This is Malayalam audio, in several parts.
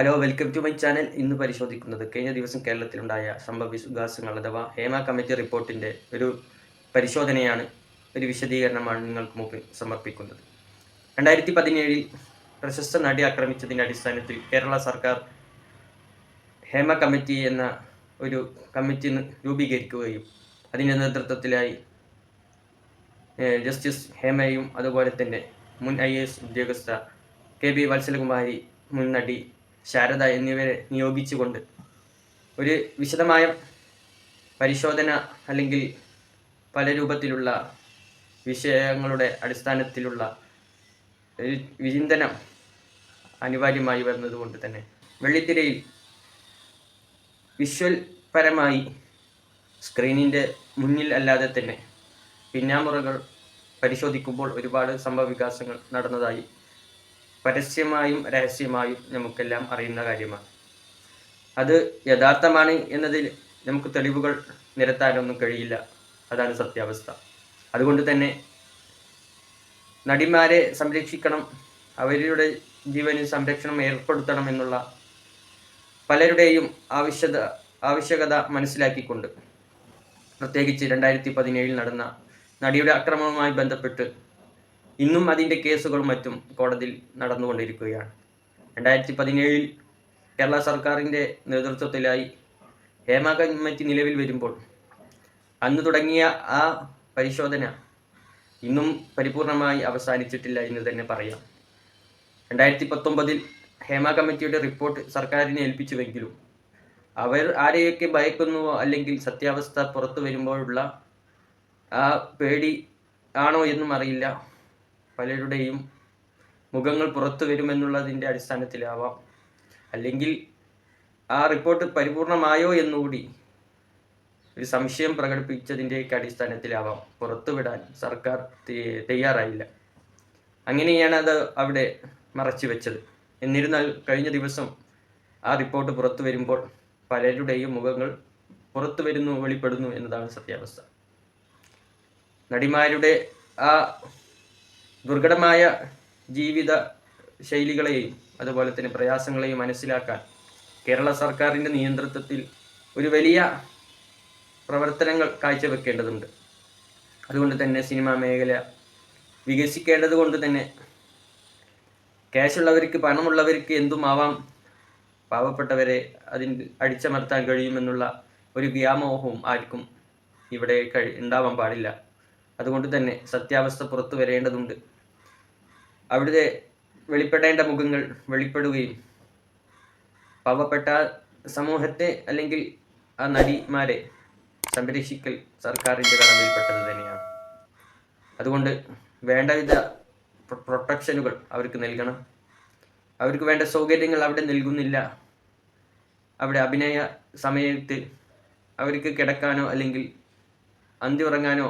Hello welcome to my channel. ഇന്ന് പരിശോധിക്കുന്നത് കഴിഞ്ഞ ദിവസം കേരളത്തിലുണ്ടായ സംഭവ വികാസങ്ങൾ അഥവാ ഹേമ കമ്മിറ്റി റിപ്പോർട്ടിന്റെ ഒരു പരിശോധനയാണ് ഒരു വിശദീകരണമാണ് നിങ്ങൾക്ക് മുമ്പിൽ സമർപ്പിക്കുന്നത്. രണ്ടായിരത്തി പതിനേഴിൽ പ്രശസ്ത നടി ആക്രമിച്ചതിന്റെ അടിസ്ഥാനത്തിൽ കേരള സർക്കാർ ഹേമ കമ്മിറ്റി എന്ന ഒരു കമ്മിറ്റി രൂപീകരിക്കുകയും അതിന്റെ നേതൃത്വത്തിലായി ജസ്റ്റിസ് ഹേമയും അതുപോലെ തന്നെ മുൻ ഐ എസ് ഉദ്യോഗസ്ഥ കെ ബി വത്സലകുമാരി മുൻ നടി ശാരദ എന്നിവരെ നിയോഗിച്ചുകൊണ്ട് ഒരു വിശദമായ പരിശോധന അല്ലെങ്കിൽ പല രൂപത്തിലുള്ള വിഷയങ്ങളുടെ അടിസ്ഥാനത്തിലുള്ള ഒരു വിചിന്തനം അനിവാര്യമായി വരുന്നതുകൊണ്ട് തന്നെ വെള്ളിത്തിരയിൽ വിഷ്വൽ പരമായി സ്ക്രീനിന്റെ മുന്നിൽ അല്ലാതെ തന്നെ പിന്നാമുറകൾ പരിശോധിക്കുമ്പോൾ ഒരുപാട് സംഭവവികാസങ്ങൾ നടന്നതായി പരസ്യമായും രഹസ്യമായും നമുക്കെല്ലാം അറിയുന്ന കാര്യമാണ്. അത് യഥാർത്ഥമാണ് എന്നതിൽ നമുക്ക് തെളിവുകൾ നിരത്താനൊന്നും കഴിയില്ല. അതാണ് സത്യാവസ്ഥ. അതുകൊണ്ട് തന്നെ നടിമാരെ സംരക്ഷിക്കണം അവരുടെ ജീവന് സംരക്ഷണം ഏർപ്പെടുത്തണം എന്നുള്ള പലരുടെയും ആവശ്യത ആവശ്യകത മനസ്സിലാക്കിക്കൊണ്ട് പ്രത്യേകിച്ച് രണ്ടായിരത്തി പതിനേഴിൽ നടന്ന നടിയുടെ അക്രമവുമായി ബന്ധപ്പെട്ട് ഇന്നും അതിന്റെ കേസുകളും മറ്റും കോടതിയിൽ നടന്നുകൊണ്ടിരിക്കുകയാണ്. രണ്ടായിരത്തി പതിനേഴിൽ കേരള സർക്കാരിന്റെ നേതൃത്വത്തിലായി ഹേമ കമ്മിറ്റി നിലവിൽ വരുമ്പോൾ അന്ന് തുടങ്ങിയ ആ പരിശോധന ഇന്നും പരിപൂർണമായി അവസാനിച്ചിട്ടില്ല എന്ന് തന്നെ പറയാം. രണ്ടായിരത്തി പത്തൊമ്പതിൽ ഹേമ കമ്മിറ്റിയുടെ റിപ്പോർട്ട് സർക്കാരിനെ ഏൽപ്പിച്ചുവെങ്കിലും അവർ ആരെയൊക്കെ ഭയക്കുന്നുവോ അല്ലെങ്കിൽ സത്യാവസ്ഥ പുറത്തു വരുമ്പോഴുള്ള ആ പേടി ആണോ എന്നും അറിയില്ല. പലരുടെയും മുഖങ്ങൾ പുറത്തു വരുമെന്നുള്ളതിന്റെ അടിസ്ഥാനത്തിലാവാം. അല്ലെങ്കിൽ ആ റിപ്പോർട്ട് പരിപൂർണമായോ എന്നുകൂടി ഒരു സംശയം പ്രകടിപ്പിച്ചതിന്റെയൊക്കെ അടിസ്ഥാനത്തിലാവാം. പുറത്തുവിടാൻ സർക്കാർ തയ്യാറായില്ല. അങ്ങനെയാണ് അത് അവിടെ മറച്ചു വെച്ചത്. എന്നിരുന്നാൽ കഴിഞ്ഞ ദിവസം ആ റിപ്പോർട്ട് പുറത്തു വരുമ്പോൾ പലരുടെയും മുഖങ്ങൾ പുറത്തു വരുന്നു വെളിപ്പെടുന്നു എന്നതാണ് സത്യാവസ്ഥ. നടിമാരുടെ ആ ദുർഘടമായ ജീവിത ശൈലികളെയും അതുപോലെ തന്നെ പ്രയാസങ്ങളെയും മനസ്സിലാക്കാൻ കേരള സർക്കാരിന്റെ നിയന്ത്രണത്തിൽ ഒരു വലിയ പ്രവർത്തനങ്ങൾ കാഴ്ചവെക്കേണ്ടതുണ്ട്. അതുകൊണ്ട് തന്നെ സിനിമാ മേഖല വികസിക്കേണ്ടത് കൊണ്ട് തന്നെ ക്യാഷുള്ളവർക്ക് പണമുള്ളവർക്ക് എന്തുമാവാം? പാവപ്പെട്ടവരെ അതിന് അടിച്ചമർത്താൻ കഴിയുമെന്നുള്ള ഒരു വ്യാമോഹവും ആർക്കും ഇവിടെ കഴി ഉണ്ടാവാൻ പാടില്ല. അതുകൊണ്ട് തന്നെ സത്യാവസ്ഥ പുറത്തു വരേണ്ടതുണ്ട്. അവിടുത്തെ വെളിപ്പെടേണ്ട മുഖങ്ങൾ വെളിപ്പെടുകയും പാവപ്പെട്ട സമൂഹത്തെ അല്ലെങ്കിൽ ആ നടിമാരെ സംരക്ഷിക്കൽ സർക്കാരിന്റെ കടമയിൽപ്പെട്ടത് തന്നെയാണ്. അതുകൊണ്ട് വേണ്ടവിധ പ്രൊട്ടക്ഷനുകൾ അവർക്ക് നൽകണം. അവർക്ക് വേണ്ട സൗകര്യങ്ങൾ അവിടെ നൽകുന്നില്ല. അവിടെ അഭിനയ സമയത്ത് അവർക്ക് കിടക്കാനോ അല്ലെങ്കിൽ അന്തി ഉറങ്ങാനോ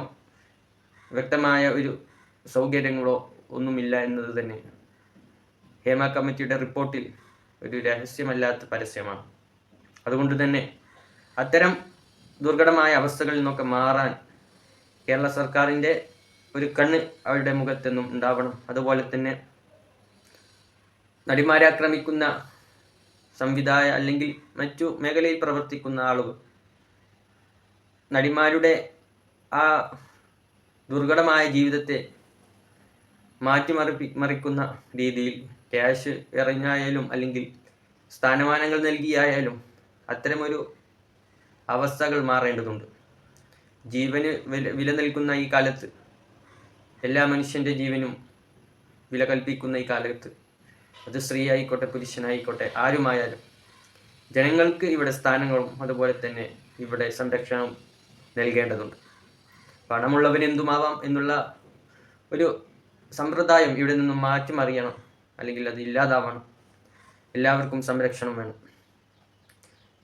വ്യക്തമായ ഒരു സൗകര്യങ്ങളോ ഒന്നുമില്ല എന്നത് തന്നെ. ഹേമ കമ്മിറ്റിയുടെ റിപ്പോർട്ടിൽ ഒരു രഹസ്യമല്ലാത്ത പരസ്യമാണ്. അതുകൊണ്ട് തന്നെ അത്തരം ദുർഘടമായ അവസ്ഥകളിൽ നിന്നൊക്കെ മാറാൻ കേരള സർക്കാരിന്റെ ഒരു കണ്ണ് അവരുടെ മുഖത്തെന്നും ഉണ്ടാവണം. അതുപോലെ തന്നെ നടിമാരെ ആക്രമിക്കുന്ന സംവിധായ അല്ലെങ്കിൽ മറ്റു മേഖലയിൽ പ്രവർത്തിക്കുന്ന ആളുകൾ നടിമാരുടെ ആ ദുർഘടമായ ജീവിതത്തെ മാറ്റിമറിപ്പി മറിക്കുന്ന രീതിയിൽ ക്യാഷ് എറിഞ്ഞായാലും അല്ലെങ്കിൽ സ്ഥാനമാനങ്ങൾ നൽകിയായാലും അത്തരമൊരു അവസ്ഥകൾ മാറേണ്ടതുണ്ട്. ജീവന് വില വില നൽകുന്ന ഈ കാലത്ത് എല്ലാ മനുഷ്യന്റെ ജീവനും വില കൽപ്പിക്കുന്ന ഈ കാലത്ത് അത് സ്ത്രീ ആയിക്കോട്ടെ പുരുഷനായിക്കോട്ടെ ആരുമായാലും ജനങ്ങൾക്ക് ഇവിടെ സ്ഥാനങ്ങളും അതുപോലെ തന്നെ ഇവിടെ സംരക്ഷണം നൽകേണ്ടതുണ്ട്. പണമുള്ളവൻ എന്തുമാവാം എന്നുള്ള ഒരു സമ്പ്രദായം ഇവിടെ നിന്നും മാറ്റിമറിയണം. അല്ലെങ്കിൽ അത് ഇല്ലാതാവണം. എല്ലാവർക്കും സംരക്ഷണം വേണം.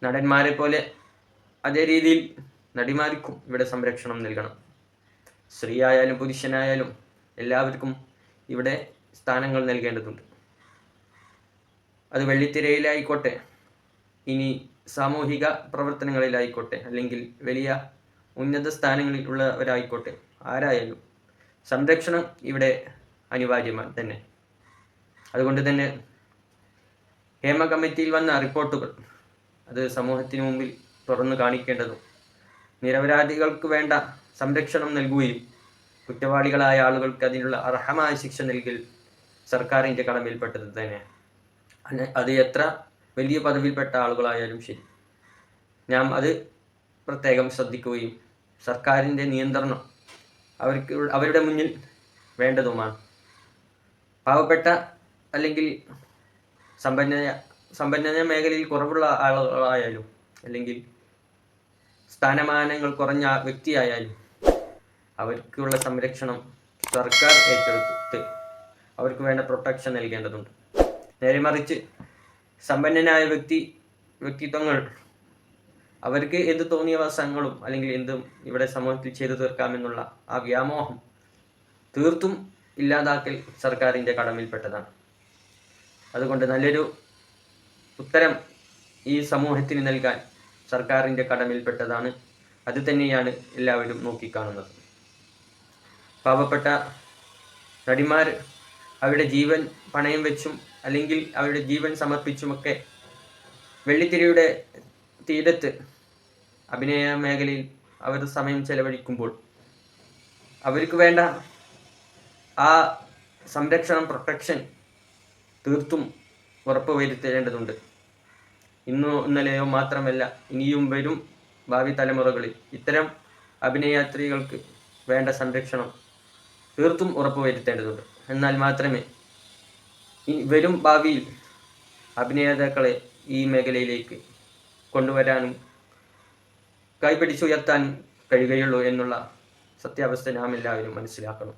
നടന്മാരെ പോലെ അതേ രീതിയിൽ നടിമാർക്കും ഇവിടെ സംരക്ഷണം നൽകണം. സ്ത്രീ ആയാലും പുരുഷനായാലും എല്ലാവർക്കും ഇവിടെ സ്ഥാനങ്ങൾ നൽകേണ്ടതുണ്ട്. അത് വെള്ളിത്തിരയിലായിക്കോട്ടെ. ഇനി സാമൂഹിക പ്രവർത്തനങ്ങളിലായിക്കോട്ടെ. അല്ലെങ്കിൽ വലിയ ഉന്നത സ്ഥാനങ്ങളിൽ ഉള്ളവരായിക്കോട്ടെ ആരായാലും സംരക്ഷണം ഇവിടെ അനിവാര്യമാണ് തന്നെ. അതുകൊണ്ട് തന്നെ ഹേമ കമ്മിറ്റിയിൽ വന്ന റിപ്പോർട്ടുകൾ അത് സമൂഹത്തിന് മുമ്പിൽ തുറന്നു കാണിക്കേണ്ടതും നിരപരാധികൾക്ക് വേണ്ട സംരക്ഷണം നൽകുകയും കുറ്റവാളികളായ ആളുകൾക്ക് അതിനുള്ള അർഹമായ ശിക്ഷ നൽകൽ സർക്കാരിന്റെ കടമയിൽപ്പെട്ടത് തന്നെ അത് എത്ര വലിയ പദവിയിൽപ്പെട്ട ആളുകളായാലും ശരി. ഞാൻ അത് പ്രത്യേകം ശ്രദ്ധിക്കുകയും സർക്കാരിന്റെ നിയന്ത്രണം അവർക്ക് അവരുടെ മുന്നിൽ വേണ്ടതുമാണ്. പാവപ്പെട്ട അല്ലെങ്കിൽ സമ്പന്ന സമ്പന്ന മേഖലയിൽ കുറവുള്ള ആളുകളായാലും അല്ലെങ്കിൽ സ്ഥാനമാനങ്ങൾ കുറഞ്ഞ വ്യക്തിയായാലും അവർക്കുള്ള സംരക്ഷണം സർക്കാർ ഏറ്റെടുത്ത് അവർക്ക് വേണ്ട പ്രൊട്ടക്ഷൻ നൽകേണ്ടതുണ്ട്. നേരെ മറിച്ച് സമ്പന്നനായ വ്യക്തി വ്യക്തിത്വങ്ങൾ അവർക്ക് എന്ത് തോന്നിയ വശങ്ങളും അല്ലെങ്കിൽ എന്തും ഇവിടെ സമൂഹത്തിൽ ചെയ്തു തീർക്കാമെന്നുള്ള ആ വ്യാമോഹം തീർത്തും ഇല്ലാതാക്കൽ സർക്കാരിന്റെ കടമയിൽപ്പെട്ടതാണ്. അതുകൊണ്ട് നല്ലൊരു ഉത്തരം ഈ സമൂഹത്തിന് നൽകാൻ സർക്കാരിന്റെ കടമയിൽപ്പെട്ടതാണ്. അത് തന്നെയാണ് എല്ലാവരും നോക്കിക്കാണുന്നത്. പാവപ്പെട്ട നടിമാർ അവരുടെ ജീവൻ പണയം വെച്ചും അല്ലെങ്കിൽ അവരുടെ ജീവൻ സമർപ്പിച്ചുമൊക്കെ വെള്ളിത്തിരിയുടെ തീരത്ത് അഭിനയ മേഖലയിൽ അവർ സമയം ചെലവഴിക്കുമ്പോൾ അവർക്ക് വേണ്ട ആ സംരക്ഷണം പ്രൊട്ടക്ഷൻ തീർത്തും ഉറപ്പ് വരുത്തേണ്ടതുണ്ട് ഇന്നോ ഇന്നലെയോ മാത്രമല്ല ഇനിയും വരും ഭാവി തലമുറകളിൽ ഇത്തരം അഭിനയാത്രികൾക്ക് വേണ്ട സംരക്ഷണം തീർത്തും ഉറപ്പ് വരുത്തേണ്ടതുണ്ട് എന്നാൽ മാത്രമേ ഈ വരും ഭാവിയിൽ അഭിനേതാക്കളെ ഈ മേഖലയിലേക്ക് കൊണ്ടുവരാനും കൈപിടിച്ചുയർത്താനും കഴിയുകയുള്ളൂ എന്നുള്ള സത്യാവസ്ഥ നാം എല്ലാവരും മനസ്സിലാക്കണം.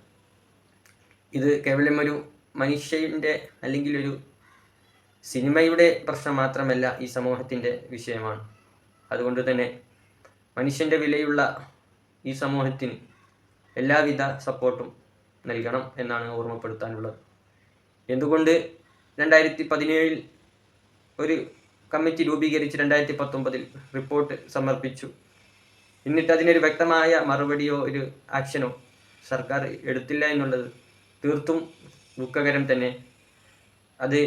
ഇത് കേവലം ഒരു മനുഷ്യന്റെ അല്ലെങ്കിൽ ഒരു സിനിമയുടെ പ്രശ്നം മാത്രമല്ല ഈ സമൂഹത്തിന്റെ വിഷയമാണ്. അതുകൊണ്ട് തന്നെ മനുഷ്യന്റെ വിലയുള്ള ഈ സമൂഹത്തിന് എല്ലാവിധ സപ്പോർട്ടും നൽകണം എന്നാണ് ഓർമ്മപ്പെടുത്താനുള്ളത്. എന്തുകൊണ്ട് രണ്ടായിരത്തി പതിനേഴിൽ ഒരു കമ്മിറ്റി രൂപീകരിച്ച് രണ്ടായിരത്തി പത്തൊമ്പതിൽ റിപ്പോർട്ട് സമർപ്പിച്ചു? എന്നിട്ട് അതിനൊരു വ്യക്തമായ മറുപടിയോ ഒരു ആക്ഷനോ സർക്കാർ എടുത്തില്ല എന്നുള്ളത് തീർത്തും ദുഃഖകരം തന്നെ. അത്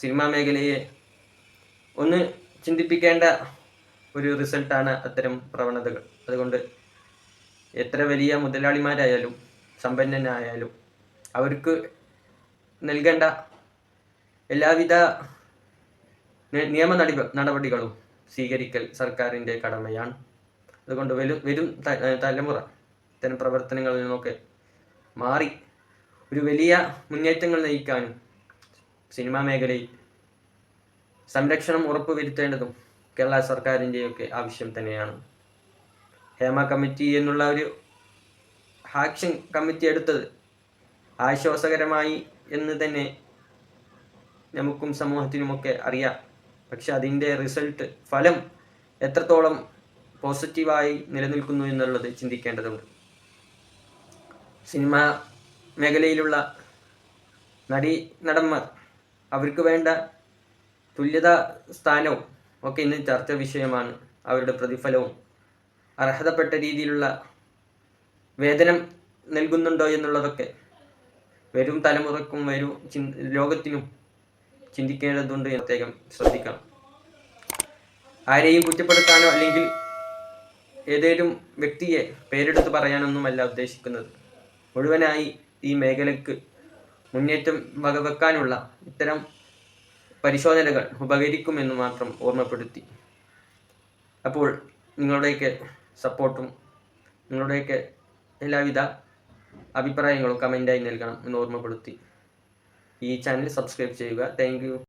സിനിമാ മേഖലയെ ഒന്ന് ചിന്തിപ്പിക്കേണ്ട ഒരു റിസൾട്ടാണ് അത്തരം പ്രവണതകൾ. അതുകൊണ്ട് എത്ര വലിയ മുതലാളിമാരായാലും സമ്പന്നനായാലും അവർക്ക് നൽകേണ്ട എല്ലാവിധ നിയമ നടപടികളും സ്വീകരിക്കൽ സർക്കാരിന്റെ കടമയാണ്. അതുകൊണ്ട് വരും വരും തലമുറ ഇത്തരം പ്രവർത്തനങ്ങളിൽ നിന്നൊക്കെ മാറി. ഒരു വലിയ മുന്നേറ്റങ്ങൾ നയിക്കാനും സിനിമാ മേഖലയിൽ സംരക്ഷണം ഉറപ്പുവരുത്തേണ്ടതും കേരള സർക്കാരിന്റെയൊക്കെ ആവശ്യം തന്നെയാണ്. ഹേമ കമ്മിറ്റി എന്നുള്ള ഒരു ആക്ഷൻ കമ്മിറ്റി എടുത്തത് ആശ്വാസകരമായി എന്ന് തന്നെ നമുക്കും സമൂഹത്തിനുമൊക്കെ അറിയാം. പക്ഷെ അതിന്റെ റിസൾട്ട് ഫലം എത്രത്തോളം പോസിറ്റീവായി നിലനിൽക്കുന്നു എന്നുള്ളത് ചിന്തിക്കേണ്ടതുണ്ട്. സിനിമ മേഖലയിലുള്ള നടി നടന്മാർ അവർക്ക് വേണ്ട തുല്യത സ്ഥാനവും ഒക്കെ ഇന്ന് ചർച്ച വിഷയമാണ്. അവരുടെ പ്രതിഫലവും അർഹതപ്പെട്ട രീതിയിലുള്ള വേതനം നൽകുന്നുണ്ടോ എന്നുള്ളതൊക്കെ വരും തലമുറക്കും വരും ലോകത്തിനും ചിന്തിക്കേണ്ടതുണ്ട് പ്രത്യേകം ശ്രദ്ധിക്കണം. ആരെയും കുറ്റപ്പെടുത്താനോ അല്ലെങ്കിൽ ഏതേലും വ്യക്തിയെ പേരെടുത്ത് പറയാനൊന്നുമല്ല ഉദ്ദേശിക്കുന്നത്. മുഴുവനായി ഈ മേഖലയ്ക്ക് മുന്നേറ്റം വകവെക്കാനുള്ള ഇത്തരം പരിശോധനകൾ ഉപകരിക്കുമെന്ന് മാത്രം ഓർമ്മപ്പെടുത്തി. അപ്പോൾ നിങ്ങളുടെയൊക്കെ സപ്പോർട്ടും നിങ്ങളുടെയൊക്കെ എല്ലാവിധ അഭിപ്രായങ്ങളും കമന്റായി നൽകണം എന്ന് ഓർമ്മപ്പെടുത്തി. ഈ ചാനൽ സബ്സ്ക്രൈബ് ചെയ്യുക. താങ്ക്